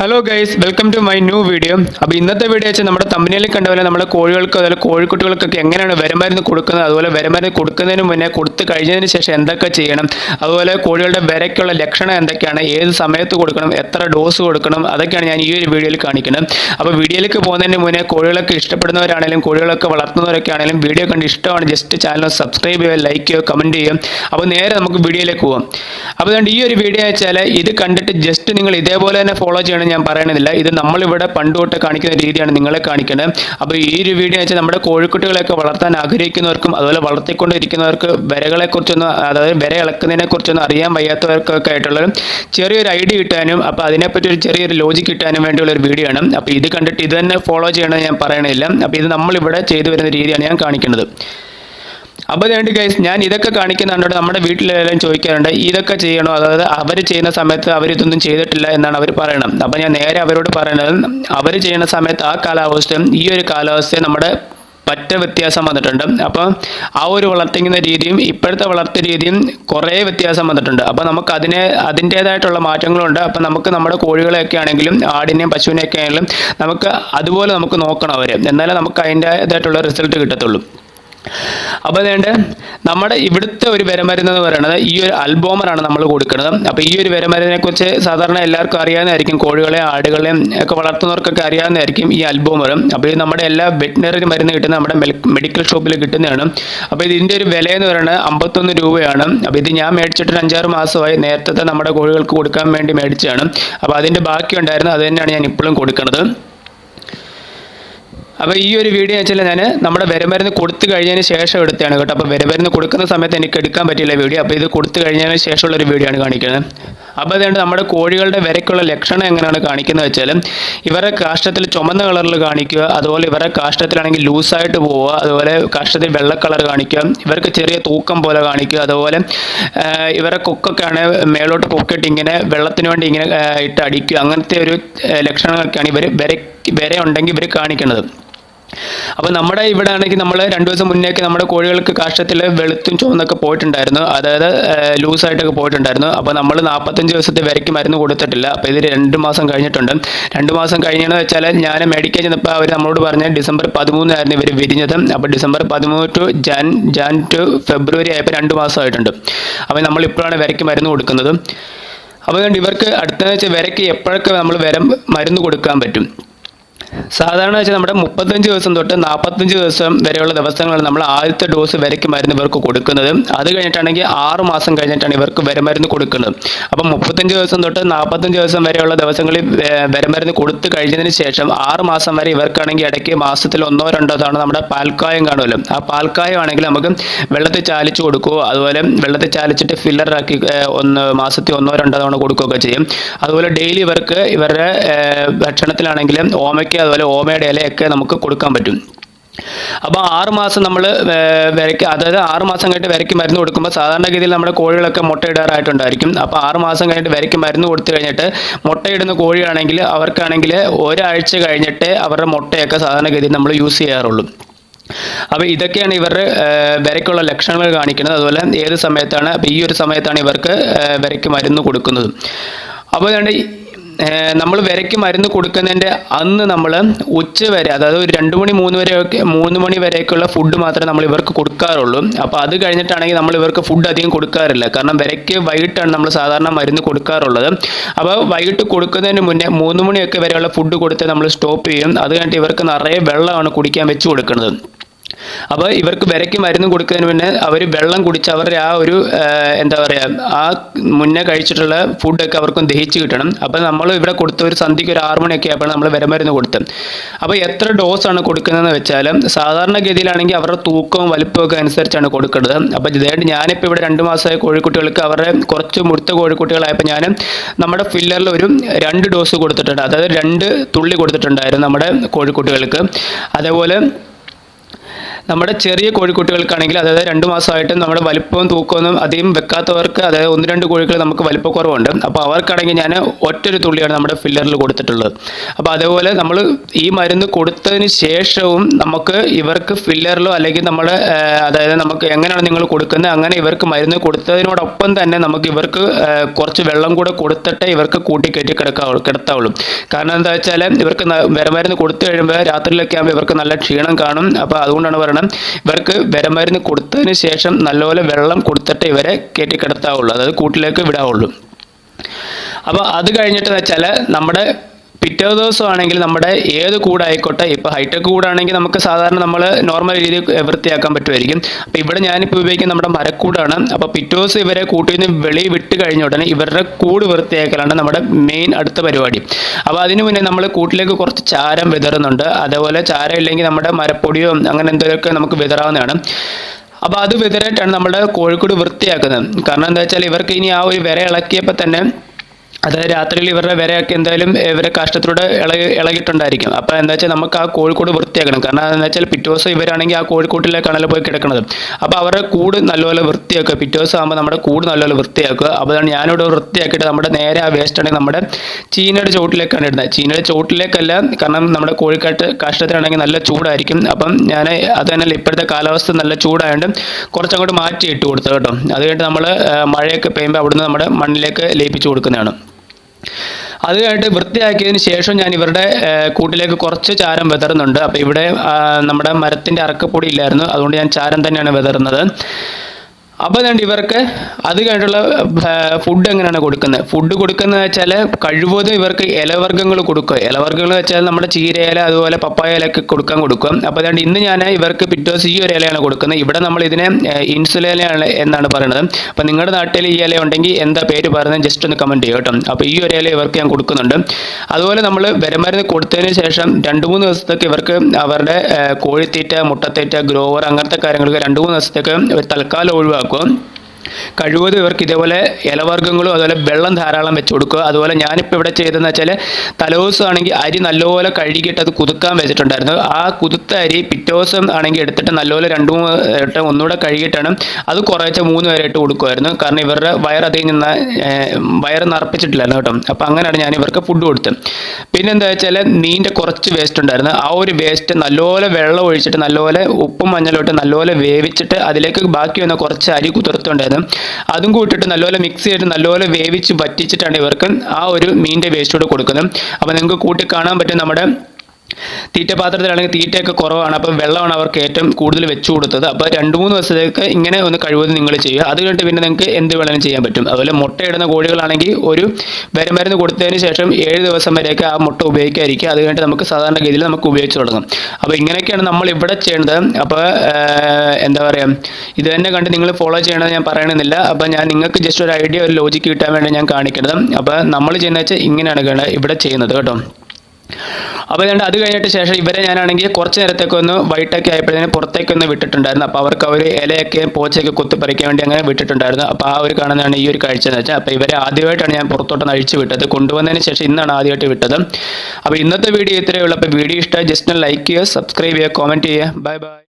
Hello guys welcome to my new video അപ്പോൾ ഇന്നത്തെ video വെച്ചാൽ നമ്മുടെ തമ്പനിയിൽ കണ്ട പോലെ നമ്മുടെ കോഴികൾക്ക് അതുപോലെ കോഴിക്കുട്ടികൾക്കൊക്കെ എങ്ങനെയാണ് വരമരുന്ന് കൊടുക്കുന്നത് അതുപോലെ വരമരുന്ന് കൊടുക്കുന്നതിന് മുന്നേ കൊടുത്തു കഴിഞ്ഞതിന് ശേഷം എന്തൊക്കെ ചെയ്യണം അതുപോലെ കോഴികളുടെ വരയ്ക്കുള്ള ലക്ഷണം എന്തൊക്കെയാണ് ഏത് സമയത്ത് കൊടുക്കണം എത്ര ഡോസ് കൊടുക്കണം അതൊക്കെയാണ് ഞാൻ ഈ ഒരു വീഡിയോയിൽ കാണിക്കുന്നത്. അപ്പോൾ വീഡിയോയിലേക്ക് പോകുന്നതിന് മുന്നേ കോഴികളൊക്കെ ഇഷ്ടപ്പെടുന്നവരാണെങ്കിലും കോഴികളൊക്കെ വളർത്തുന്നവരൊക്കെ ആണെങ്കിലും വീഡിയോ കണ്ട് ഇഷ്ടമാണ് ജസ്റ്റ് ചാനൽ സബ്സ്ക്രൈബ് ചെയ്യുക ലൈക്ക് ചെയ്യുക കമന്റ് ചെയ്യുക. അപ്പോൾ നേരെ നമുക്ക് വീഡിയോയിലേക്ക് പോകാം അപ്പോൾ ഈ ഒരു വീഡിയോ വെച്ചാൽ ഇത് കണ്ടിട്ട് ജസ്റ്റ് നിങ്ങൾ ഇതേപോലെ തന്നെ ഫോളോ ചെയ്യണം. ഞാൻ പറയണമെന്നില്ല ഇത് നമ്മളിവിടെ പണ്ട് തൊട്ട് കാണിക്കുന്ന രീതിയാണ് നിങ്ങളെ കാണിക്കുന്നത് അപ്പോൾ ഈ ഒരു വീഡിയോ വെച്ചാൽ നമ്മുടെ കോഴിക്കുട്ടികളെയൊക്കെ വളർത്താൻ ആഗ്രഹിക്കുന്നവർക്കും അതുപോലെ വളർത്തിക്കൊണ്ടിരിക്കുന്നവർക്ക് വിരകളെക്കുറിച്ചൊന്നും അതായത് വര ഇളക്കുന്നതിനെ കുറിച്ചൊന്നും അറിയാൻ വയ്യാത്തവർക്കൊക്കെ ആയിട്ടുള്ള ചെറിയൊരു ഐഡിയ കിട്ടാനും അപ്പോൾ അതിനെപ്പറ്റി ഒരു ചെറിയൊരു ലോജിക് കിട്ടാനും വേണ്ടിയുള്ള ഒരു വീഡിയോ ആണ്. അപ്പോൾ ഇത് കണ്ടിട്ട് ഇത് തന്നെ ഫോളോ ചെയ്യണമെന്ന് ഞാൻ പറയണില്ല അപ്പോൾ ഇത് നമ്മളിവിടെ ചെയ്തു വരുന്ന രീതിയാണ് ഞാൻ കാണിക്കുന്നത്. അപ്പോൾ അതുകൊണ്ട് ഗൈസ് ഞാൻ ഇതൊക്കെ കാണിക്കുന്നുണ്ട് നമ്മുടെ വീട്ടിലെല്ലാം ചോദിക്കാറുണ്ട് ഇതൊക്കെ ചെയ്യണോ? അതായത് അവർ ചെയ്യുന്ന സമയത്ത് അവർ ഇതൊന്നും ചെയ്തിട്ടില്ല എന്നാണ് അവർ പറയണം അപ്പോൾ ഞാൻ നേരെ അവരോട് പറയുന്നത് അവർ ചെയ്യുന്ന സമയത്ത് ആ കാലാവസ്ഥയും ഈ ഒരു കാലാവസ്ഥയും നമ്മുടെ പറ്റ വ്യത്യാസം വന്നിട്ടുണ്ട്. അപ്പം ആ ഒരു വളർത്തിക്കുന്ന രീതിയും ഇപ്പോഴത്തെ വളർത്തിയ രീതിയും കുറേ വ്യത്യാസം വന്നിട്ടുണ്ട്. അപ്പോൾ നമുക്ക് അതിനെ അതിന്റേതായിട്ടുള്ള മാറ്റങ്ങളുണ്ട്. അപ്പം നമുക്ക് നമ്മുടെ കോഴികളെയൊക്കെ ആണെങ്കിലും ആടിനെയും പശുവിനെയൊക്കെ ആണെങ്കിലും നമുക്ക് അതുപോലെ നമുക്ക് നോക്കണം അവരെ. എന്നാലേ നമുക്ക് അതിന്റേതായിട്ടുള്ള റിസൾട്ട് കിട്ടത്തുള്ളൂ. അപ്പോൾ അതുകൊണ്ട് നമ്മുടെ ഇവിടുത്തെ ഒരു വിരമരുന്ന് എന്ന് പറയുന്നത് ഈ ഒരു അൽബോമറാണ് നമ്മൾ കൊടുക്കുന്നത്. അപ്പോൾ ഈ ഒരു വിരമരുന്നിനെ കുറിച്ച് സാധാരണ എല്ലാവർക്കും അറിയാവുന്നതായിരിക്കും. കോഴികളെയും ആടുകളെയും ഒക്കെ വളർത്തുന്നവർക്കൊക്കെ അറിയാവുന്നതായിരിക്കും ഈ അൽബോമറും അപ്പോൾ ഇത് നമ്മുടെ എല്ലാ വെറ്റിനറി മരുന്ന് കിട്ടുന്ന നമ്മുടെ മെഡിക്കൽ ഷോപ്പിൽ കിട്ടുന്നതാണ്. അപ്പോൾ ഇതിന്റെ ഒരു വില എന്ന് പറയുന്നത് അമ്പത്തൊന്ന് രൂപയാണ്. അപ്പോൾ ഇത് ഞാൻ മേടിച്ചിട്ട് അഞ്ചാറ് മാസമായി നേരത്തെ നമ്മുടെ കോഴികൾക്ക് കൊടുക്കാൻ വേണ്ടി മേടിച്ചതാണ്. അപ്പോൾ അതിന്റെ ബാക്കി ഉണ്ടായിരുന്നു അത് തന്നെയാണ് ഞാൻ ഇപ്പോഴും കൊടുക്കുന്നത്. അപ്പോൾ ഈ ഒരു വീഡിയോ വെച്ചാൽ ഞാൻ നമ്മുടെ വിരമരുന്ന് കൊടുത്തു കഴിഞ്ഞതിന് ശേഷം എടുത്തതാണ് കേട്ടോ. അപ്പോൾ വിരമരുന്ന് കൊടുക്കുന്ന സമയത്ത് എനിക്ക് എടുക്കാൻ പറ്റില്ല വീഡിയോ അപ്പോൾ ഇത് കൊടുത്തു കഴിഞ്ഞതിന് ശേഷമുള്ള ഒരു വീഡിയോ ആണ് കാണിക്കുന്നത്. അപ്പോൾ അതുകൊണ്ട് നമ്മുടെ കോഴികളുടെ വിരയ്ക്കുള്ള ലക്ഷണം എങ്ങനെയാണ് കാണിക്കുന്നത് വെച്ചാൽ ഇവരുടെ കാഷ്ടത്തിൽ ചുമന്ന കളറിൽ കാണിക്കുക അതുപോലെ ഇവരുടെ കാഷ്ടത്തിലാണെങ്കിൽ ലൂസായിട്ട് പോവുക അതുപോലെ കാഷ്ടത്തിൽ വെള്ള കളർ കാണിക്കുക ഇവർക്ക് ചെറിയ തൂക്കം പോലെ കാണിക്കുക അതുപോലെ ഇവരെ ഇവരുടെ കൊക്കൊക്കെയാണ് മേലോട്ട് പൊക്കിട്ട് ഇങ്ങനെ വെള്ളത്തിന് വേണ്ടി ഇങ്ങനെ ഇട്ട് അടിക്കുക. അങ്ങനത്തെ ഒരു ലക്ഷണങ്ങളൊക്കെയാണ് ഇവർ വിര വരെ ഉണ്ടെങ്കിൽ ഇവർ കാണിക്കുന്നത്. അപ്പോൾ നമ്മുടെ ഇവിടെ ആണെങ്കിൽ നമ്മൾ രണ്ടു ദിവസം മുന്നേക്ക് നമ്മുടെ കോഴികൾക്ക് കാഷ്ടത്തിൽ വെളുത്തും ചുവന്നൊക്കെ പോയിട്ടുണ്ടായിരുന്നു. അതായത് ലൂസ് ലൂസായിട്ടൊക്കെ പോയിട്ടുണ്ടായിരുന്നു. അപ്പോൾ നമ്മൾ നാൽപ്പത്തഞ്ച് ദിവസത്തെ വരയ്ക്ക് മരുന്ന് കൊടുത്തിട്ടില്ല. അപ്പോൾ ഇത് രണ്ട് മാസം കഴിഞ്ഞിട്ടുണ്ട്. രണ്ട് മാസം കഴിഞ്ഞെന്ന് വെച്ചാൽ ഞാൻ മേടിക്കാൻ ചെന്നപ്പോൾ അവർ നമ്മളോട് പറഞ്ഞ ഡിസംബർ പതിമൂന്നായിരുന്നു ഇവർ വിരിഞ്ഞത്. അപ്പോൾ ഡിസംബർ പതിമൂന്ന് to Jan Jan to February ആയപ്പോൾ രണ്ട് മാസമായിട്ടുണ്ട്. അപ്പോൾ നമ്മളിപ്പോഴാണ് വരയ്ക്ക് മരുന്ന് കൊടുക്കുന്നത്. അപ്പോൾ ഇവർക്ക് അടുത്ത വെച്ചാൽ വിരയ്ക്ക് എപ്പോഴൊക്കെ നമ്മൾ വിരം മരുന്ന് കൊടുക്കാൻ പറ്റും? സാധാരണ വെച്ചാൽ നമ്മുടെ മുപ്പത്തഞ്ച് ദിവസം തൊട്ട് നാൽപ്പത്തഞ്ച് ദിവസം വരെയുള്ള ദിവസങ്ങളാണ് നമ്മൾ ആദ്യത്തെ ഡോസ് വരയ്ക്ക് മരുന്ന് ഇവർക്ക് കൊടുക്കുന്നത്. അത് കഴിഞ്ഞിട്ടാണെങ്കിൽ ആറ് മാസം കഴിഞ്ഞിട്ടാണ് ഇവർക്ക് വരമരുന്ന് കൊടുക്കുന്നത്. അപ്പം മുപ്പത്തഞ്ച് ദിവസം തൊട്ട് നാൽപ്പത്തഞ്ച് ദിവസം വരെയുള്ള ദിവസങ്ങളിൽ വരമരുന്ന് കൊടുത്തു കഴിഞ്ഞതിന് ശേഷം ആറ് മാസം വരെ ഇവർക്കാണെങ്കിൽ ഇടയ്ക്ക് മാസത്തിൽ ഒന്നോ രണ്ടോ തവണ നമ്മുടെ പാൽക്കായം കാണുമല്ലോ. ആ പാൽക്കായം ആണെങ്കിൽ നമുക്ക് വെള്ളത്തിൽ ചാലിച്ച് കൊടുക്കുകയോ അതുപോലെ വെള്ളത്തിൽ ചാലിച്ചിട്ട് ഫില്ലറാക്കി ഒന്ന് മാസത്തിൽ ഒന്നോ രണ്ടോ തവണ കൊടുക്കുകയൊക്കെ ചെയ്യും. അതുപോലെ ഡെയിലി ഇവർക്ക് ഇവരുടെ ഭക്ഷണത്തിലാണെങ്കിലും ഭക്ഷണത്തിലാണെങ്കിലും അതുപോലെ ഓമയുടെ ഇലയൊക്കെ നമുക്ക് കൊടുക്കാൻ പറ്റും. അപ്പോൾ ആറ് മാസം നമ്മൾ വിരയ്ക്ക് അതായത് ആറ് മാസം കഴിഞ്ഞിട്ട് വിരയ്ക്ക് മരുന്ന് കൊടുക്കുമ്പോൾ സാധാരണഗതിയിൽ നമ്മുടെ കോഴികളൊക്കെ മുട്ടയിടാറായിട്ടുണ്ടായിരിക്കും. അപ്പോൾ ആറ് മാസം കഴിഞ്ഞിട്ട് വിരയ്ക്ക് മരുന്ന് കൊടുത്തു കഴിഞ്ഞിട്ട് മുട്ടയിടുന്ന കോഴിയാണെങ്കിൽ അവർക്കാണെങ്കിൽ ഒരാഴ്ച കഴിഞ്ഞിട്ട് അവരുടെ മുട്ടയൊക്കെ സാധാരണഗതിയിൽ നമ്മൾ യൂസ് ചെയ്യാറുള്ളൂ. അപ്പോൾ ഇതൊക്കെയാണ് ഇവരുടെ വരയ്ക്കുള്ള ലക്ഷണങ്ങൾ കാണിക്കുന്നത്. അതുപോലെ ഏത് സമയത്താണ് അപ്പോൾ ഈ ഒരു സമയത്താണ് ഇവർക്ക് വിരയ്ക്ക് മരുന്ന് കൊടുക്കുന്നത്. അപ്പോൾ നമ്മൾ വരയ്ക്ക് മരുന്ന് കൊടുക്കുന്നതിന്റെ അന്ന് നമ്മൾ ഉച്ച വരെ അതായത് ഒരു രണ്ട് മണി മൂന്ന് വരെയൊക്കെ മൂന്ന് മണി വരെയൊക്കെയുള്ള ഫുഡ് മാത്രമേ നമ്മൾ ഇവർക്ക് കൊടുക്കാറുള്ളൂ. അപ്പോൾ അത് കഴിഞ്ഞിട്ടാണെങ്കിൽ നമ്മൾ ഇവർക്ക് ഫുഡ് അധികം കൊടുക്കാറില്ല. കാരണം വരയ്ക്ക് വൈകിട്ടാണ് നമ്മൾ സാധാരണ മരുന്ന് കൊടുക്കാറുള്ളത്. അപ്പോൾ വൈകിട്ട് കൊടുക്കുന്നതിന് മുന്നേ മൂന്ന് മണിയൊക്കെ വരെയുള്ള ഫുഡ് കൊടുത്ത് നമ്മൾ സ്റ്റോപ്പ് ചെയ്യും. അത് കഴിഞ്ഞിട്ട് ഇവർക്ക് നിറയെ വെള്ളമാണ് കുടിക്കാൻ വെച്ച് കൊടുക്കുന്നത്. അപ്പോൾ ഇവർക്ക് വിരയ്ക്ക് മരുന്ന് കൊടുക്കുന്നതിന് മുന്നേ അവർ വെള്ളം കുടിച്ച് അവരുടെ ആ ഒരു എന്താ പറയുക ആ മുന്നേ കഴിച്ചിട്ടുള്ള ഫുഡൊക്കെ അവർക്കും ദഹിച്ച് കിട്ടണം. അപ്പോൾ നമ്മൾ ഇവിടെ കൊടുത്ത ഒരു സന്ധ്യയ്ക്ക് ഒരു ആറ് മണിയൊക്കെ ആയപ്പോൾ നമ്മൾ വിരമരുന്ന് കൊടുത്തത്. അപ്പോൾ എത്ര ഡോസാണ് കൊടുക്കുന്നതെന്ന് വെച്ചാൽ സാധാരണഗതിയിലാണെങ്കിൽ അവരുടെ തൂക്കവും വലിപ്പവും ഒക്കെ അനുസരിച്ചാണ് കൊടുക്കുന്നത്. അപ്പോൾ ഇതായിട്ട് ഞാനിപ്പോൾ ഇവിടെ രണ്ട് മാസമായ കോഴിക്കുട്ടികൾക്ക് അവരുടെ കുറച്ച് മുടുത്ത കോഴിക്കുട്ടികളായപ്പോൾ ഞാൻ നമ്മുടെ ഫില്ലറിൽ ഒരു രണ്ട് ഡോസ് കൊടുത്തിട്ടുണ്ട്. അതായത് രണ്ട് തുള്ളി കൊടുത്തിട്ടുണ്ടായിരുന്നു നമ്മുടെ കോഴിക്കുട്ടികൾക്ക്. അതേപോലെ നമ്മുടെ ചെറിയ കോഴിക്കുട്ടികൾക്കാണെങ്കിൽ അതായത് രണ്ട് മാസമായിട്ട് നമ്മുടെ വലിപ്പവും തൂക്കമൊന്നും അധികം വെക്കാത്തവർക്ക് അതായത് ഒന്ന് രണ്ട് കോഴികൾ നമുക്ക് വലിപ്പക്കുറവുണ്ട്. അപ്പോൾ അവർക്കാണെങ്കിൽ ഞാൻ ഒറ്റൊരു തുള്ളിയാണ് നമ്മുടെ ഫില്ലറിൽ കൊടുത്തിട്ടുള്ളത്. അപ്പോൾ അതേപോലെ നമ്മൾ ഈ മരുന്ന് കൊടുത്തതിന് ശേഷവും നമുക്ക് ഇവർക്ക് ഫില്ലറിലോ അല്ലെങ്കിൽ നമ്മൾ അതായത് നമുക്ക് എങ്ങനെയാണ് നിങ്ങൾ കൊടുക്കുന്നത് അങ്ങനെ ഇവർക്ക് മരുന്ന് കൊടുത്തതിനോടൊപ്പം തന്നെ നമുക്ക് ഇവർക്ക് കുറച്ച് വെള്ളം കൂടെ കൊടുത്തിട്ടേ ഇവർക്ക് കൂട്ടി കെട്ടി കിടക്കാവുള്ളൂ കിടത്താവുള്ളൂ. കാരണം എന്താ വെച്ചാൽ ഇവർക്ക് വിരമരുന്ന് കൊടുത്തു കഴിയുമ്പോൾ രാത്രിയിലൊക്കെ ആകുമ്പോൾ ഇവർക്ക് നല്ല ക്ഷീണം കാണും. അപ്പോൾ അതുകൊണ്ടാണ് പറയണം ഇവർക്ക് വിരമരുന്ന് കൊടുത്തതിന് ശേഷം നല്ലപോലെ വെള്ളം കൊടുത്തിട്ട് ഇവരെ കയറ്റി കിടത്താവുള്ളൂ. അതായത് കൂട്ടിലേക്ക് വിടാവുള്ളൂ. അപ്പോൾ അത് കഴിഞ്ഞിട്ട് വെച്ചാൽ നമ്മുടെ പിറ്റേ ദിവസമാണെങ്കിൽ നമ്മുടെ ഏത് കൂടായിക്കോട്ടെ ഇപ്പോൾ ഹൈടെക് കൂടാണെങ്കിൽ നമുക്ക് സാധാരണ നമ്മൾ നോർമൽ രീതിയിൽ വൃത്തിയാക്കാൻ പറ്റുമായിരിക്കും. അപ്പോൾ ഇവിടെ ഞാനിപ്പോൾ ഉപയോഗിക്കുന്ന നമ്മുടെ മരക്കൂടാണ്. അപ്പോൾ പിറ്റേ ദിവസം ഇവരെ കൂട്ടിൽ നിന്ന് വെളി വിട്ട് കഴിഞ്ഞ ഉടനെ ഇവരുടെ കൂട് വൃത്തിയാക്കലാണ് നമ്മുടെ മെയിൻ അടുത്ത പരിപാടി. അപ്പോൾ അതിനു മുന്നേ നമ്മൾ കൂട്ടിലേക്ക് കുറച്ച് ചാരം വിതറുന്നുണ്ട്. അതേപോലെ ചാരം ഇല്ലെങ്കിൽ നമ്മുടെ മരപ്പൊടിയോ അങ്ങനെ എന്തെങ്കിലുമൊക്കെ നമുക്ക് വിതറാവുന്നതാണ്. അപ്പോൾ അത് വിതറിയിട്ടാണ് നമ്മുടെ കോഴിക്കോട് വൃത്തിയാക്കുന്നത്. കാരണം എന്താ വെച്ചാൽ ഇവർക്ക് ഇനി ആ ഒരു വിര ഇളക്കിയപ്പോൾ തന്നെ അതായത് രാത്രിയിൽ ഇവരുടെ വിരയൊക്കെ എന്തായാലും ഇവരെ കാഷ്ടത്തിലൂടെ ഇളകി ഇളകിയിട്ടുണ്ടായിരിക്കും. അപ്പോൾ എന്താ വെച്ചാൽ നമുക്ക് ആ കോഴിക്കോട് വൃത്തിയാക്കണം. കാരണം എന്താ വെച്ചാൽ പിറ്റേ ദിവസം ഇവരാണെങ്കിൽ ആ കോഴിക്കോട്ടിലേക്കാണല്ലോ പോയി കിടക്കുന്നത് അപ്പോൾ അവരുടെ കൂട് നല്ലപോലെ വൃത്തിയാക്കുക. പിറ്റേ ദിവസം ആകുമ്പോൾ നമ്മുടെ കൂട് നല്ലപോലെ വൃത്തിയാക്കുക. അപ്പോൾ അതാണ് ഞാനിവിടെ വൃത്തിയാക്കിയിട്ട് നമ്മുടെ നേരെ ആ വേസ്റ്റ് ആണെങ്കിൽ നമ്മുടെ ചീനയുടെ ചോട്ടിലേക്കാണ് ഇടുന്നത്. ചീനയുടെ ചോട്ടിലേക്കല്ല കാരണം നമ്മുടെ കോഴിക്കാട്ട് കാഷ്ടത്തിനാണെങ്കിൽ നല്ല ചൂടായിരിക്കും. അപ്പം ഞാൻ അത് തന്നെ ഇപ്പോഴത്തെ കാലാവസ്ഥ നല്ല ചൂടായതുകൊണ്ട് കുറച്ചങ്ങോട്ട് മാറ്റി ഇട്ട് കൊടുത്തു കേട്ടോ. അത് കഴിഞ്ഞിട്ട് നമ്മൾ മഴയൊക്കെ പെയ്യുമ്പോൾ അവിടുന്ന് നമ്മുടെ മണ്ണിലേക്ക് ലയിപ്പിച്ചു കൊടുക്കുന്നതാണ്. അത് കഴിഞ്ഞിട്ട് വൃത്തിയാക്കിയതിന് ശേഷം ഞാൻ ഇവരുടെ കൂട്ടിലേക്ക് കുറച്ച് ചാരം വിതറുന്നുണ്ട്. അപ്പോൾ ഇവിടെ നമ്മുടെ മരത്തിന്റെ അറക്കപ്പൊടി ഇല്ലായിരുന്നു. അതുകൊണ്ട് ഞാൻ ചാരം തന്നെയാണ് വിതറുന്നത്. അപ്പോൾ അതുകൊണ്ട് ഇവർക്ക് അത് കഴിഞ്ഞിട്ടുള്ള ഫുഡ് എങ്ങനെയാണ് കൊടുക്കുന്നത്? ഫുഡ് കൊടുക്കുന്നത് വെച്ചാൽ കഴിവതും ഇവർക്ക് ഇലവർഗങ്ങൾ കൊടുക്കുക. ഇലവർഗങ്ങൾ വെച്ചാൽ നമ്മുടെ ചീരയില അതുപോലെ പപ്പായ കൊടുക്കാൻ കൊടുക്കും. അപ്പോൾ അതുകൊണ്ട് ഇന്ന് ഞാൻ ഇവർക്ക് പിറ്റോസ് ഈ ഒരു ഇലയാണ് കൊടുക്കുന്നത്. ഇവിടെ നമ്മൾ ഇതിനെ ഇൻസുലേലയാണ് എന്നാണ് പറയുന്നത്. അപ്പോൾ നിങ്ങളുടെ നാട്ടിൽ ഈ ഇല ഉണ്ടെങ്കിൽ എന്താ പേര് പറയുന്നത്? ജസ്റ്റ് ഒന്ന് കമന്റ് ചെയ്യുക കേട്ടോ. അപ്പോൾ ഈ ഒരു ഇല ഇവർക്ക് ഞാൻ കൊടുക്കുന്നുണ്ട്. അതുപോലെ നമ്മൾ വിരമരുന്ന് കൊടുത്തതിന് ശേഷം രണ്ട് മൂന്ന് ദിവസത്തേക്ക് ഇവർക്ക് അവരുടെ കോഴിത്തീറ്റ മുട്ടത്തീറ്റ ഗ്രോവർ അങ്ങനത്തെ കാര്യങ്ങൾക്ക് രണ്ട് മൂന്ന് ദിവസത്തേക്ക് ഒരു തൽക്കാലം ഒഴിവാക്കും. quando? കഴിവതും ഇവർക്ക് ഇതേപോലെ ഇലവർഗങ്ങളും അതുപോലെ വെള്ളം ധാരാളം വെച്ച് കൊടുക്കുക. അതുപോലെ ഞാനിപ്പോൾ ഇവിടെ ചെയ്തതെന്ന് വെച്ചാൽ തലേദിവസമാണെങ്കിൽ അരി നല്ലപോലെ കഴുകിയിട്ട് അത് കുതുക്കാൻ വെച്ചിട്ടുണ്ടായിരുന്നു. ആ കുതുത്ത അരി പിറ്റേ ദിവസം ആണെങ്കിൽ എടുത്തിട്ട് നല്ലപോലെ രണ്ട് മൂന്ന് വട്ടം ഒന്നുകൂടെ കഴുകിയിട്ടാണ് അത് കുറേച്ച മൂന്ന് വരെ ഇട്ട് കൊടുക്കുമായിരുന്നു. കാരണം ഇവരുടെ വയർ അതിൽ നിന്ന് വയറ് നിറപ്പിച്ചിട്ടില്ലായിരുന്നു കേട്ടോ. അപ്പോൾ അങ്ങനെയാണ് ഞാൻ ഇവർക്ക് ഫുഡ് കൊടുത്തത്. പിന്നെ എന്താ വെച്ചാൽ നീന്റെ കുറച്ച് വേസ്റ്റ് ഉണ്ടായിരുന്നു. ആ ഒരു വേസ്റ്റ് നല്ലപോലെ വെള്ളം ഒഴിച്ചിട്ട് നല്ലപോലെ ഉപ്പും മഞ്ഞളും ഇട്ട് നല്ലപോലെ വേവിച്ചിട്ട് അതിലേക്ക് ബാക്കി വന്ന കുറച്ച് അരി കുതിർത്തുണ്ടായിരുന്നു. അതും കൂട്ടിയിട്ട് നല്ലപോലെ മിക്സ് ചെയ്തിട്ട് നല്ലപോലെ വേവിച്ച് വറ്റിച്ചിട്ടാണ് ഇവർക്ക് ആ ഒരു മീനിന്റെ വേസ്റ്റ് കൂടെ കൊടുക്കുന്നത്. അപ്പോൾ നിങ്ങൾക്ക് കൂട്ടി കാണാൻ പറ്റും നമ്മുടെ തീറ്റ പാത്രത്തിലാണെങ്കിൽ തീറ്റയൊക്കെ കുറവാണ്. അപ്പം വെള്ളമാണ് അവർക്ക് ഏറ്റവും കൂടുതൽ വെച്ചു കൊടുത്തത്. അപ്പോൾ രണ്ട് മൂന്ന് ദിവസത്തേക്ക് ഇങ്ങനെ ഒന്ന് കഴിവതും നിങ്ങൾ ചെയ്യുക. അത് കഴിഞ്ഞിട്ട് പിന്നെ നിങ്ങൾക്ക് എന്ത് വേണമെങ്കിലും ചെയ്യാൻ പറ്റും. അതുപോലെ മുട്ടയിടുന്ന കോഴികളാണെങ്കിൽ ഒരു വരമരുന്ന് കൊടുത്തതിന് ശേഷം ഏഴ് ദിവസം വരെയൊക്കെ ആ മുട്ട ഉപയോഗിക്കാതിരിക്കുക. അത് കഴിഞ്ഞിട്ട് നമുക്ക് സാധാരണ ഗതിയിൽ നമുക്ക് ഉപയോഗിച്ച് തുടങ്ങും. അപ്പോൾ ഇങ്ങനെയൊക്കെയാണ് നമ്മൾ ഇവിടെ ചെയ്യേണ്ടത് അപ്പോൾ എന്താ പറയുക ഇത് തന്നെ കണ്ട് നിങ്ങൾ ഫോളോ ചെയ്യണമെന്ന് ഞാൻ പറയണമെന്നില്ല. അപ്പോൾ ഞാൻ നിങ്ങൾക്ക് ജസ്റ്റ് ഒരു ഐഡിയ ഒരു ലോജിക്ക് കിട്ടാൻ വേണ്ടി ഞാൻ കാണിക്കുന്നത് അപ്പോൾ നമ്മൾ ചെയ്യുന്നത് വെച്ചാൽ ഇങ്ങനെയാണ് ഇവിടെ ചെയ്യുന്നത് കേട്ടോ. അപ്പോൾ അതുകൊണ്ട് അത് കഴിഞ്ഞിട്ട് ശേഷം ഇവരെ ഞാനാണെങ്കിൽ കുറച്ച് നേരത്തേക്ക് ഒന്ന് വൈകിട്ടൊക്കെ ആയപ്പോഴത്തേന് പുറത്തേക്ക് ഒന്ന് വിട്ടിട്ടുണ്ടായിരുന്നു. അപ്പോൾ അവർക്ക് അവർ ഇലയൊക്കെ പോച്ചയൊക്കെ കുത്തിപ്പറിക്കാൻ വേണ്ടി അങ്ങനെ വിട്ടിട്ടുണ്ടായിരുന്നു. അപ്പോൾ ആ ഒരു കാണുന്നതാണ് ഈ ഒരു കാഴ്ച എന്ന് വെച്ചാൽ അപ്പോൾ ഇവരെ ആദ്യമായിട്ടാണ് ഞാൻ പുറത്തോട്ടൊന്ന് അഴിച്ചു വിട്ടത്. കൊണ്ടുവന്നതിന് ശേഷം ഇന്നാണ് ആദ്യമായിട്ട് വിട്ടത്. അപ്പോൾ ഇന്നത്തെ വീഡിയോ ഇത്രയേ ഉള്ളൂ. വീഡിയോ ഇഷ്ടമായി ജസ്റ്റ് ലൈക്ക് ചെയ്യുക സബ്സ്ക്രൈബ് ചെയ്യുക കോമെന്റ് ചെയ്യുക. Bye bye.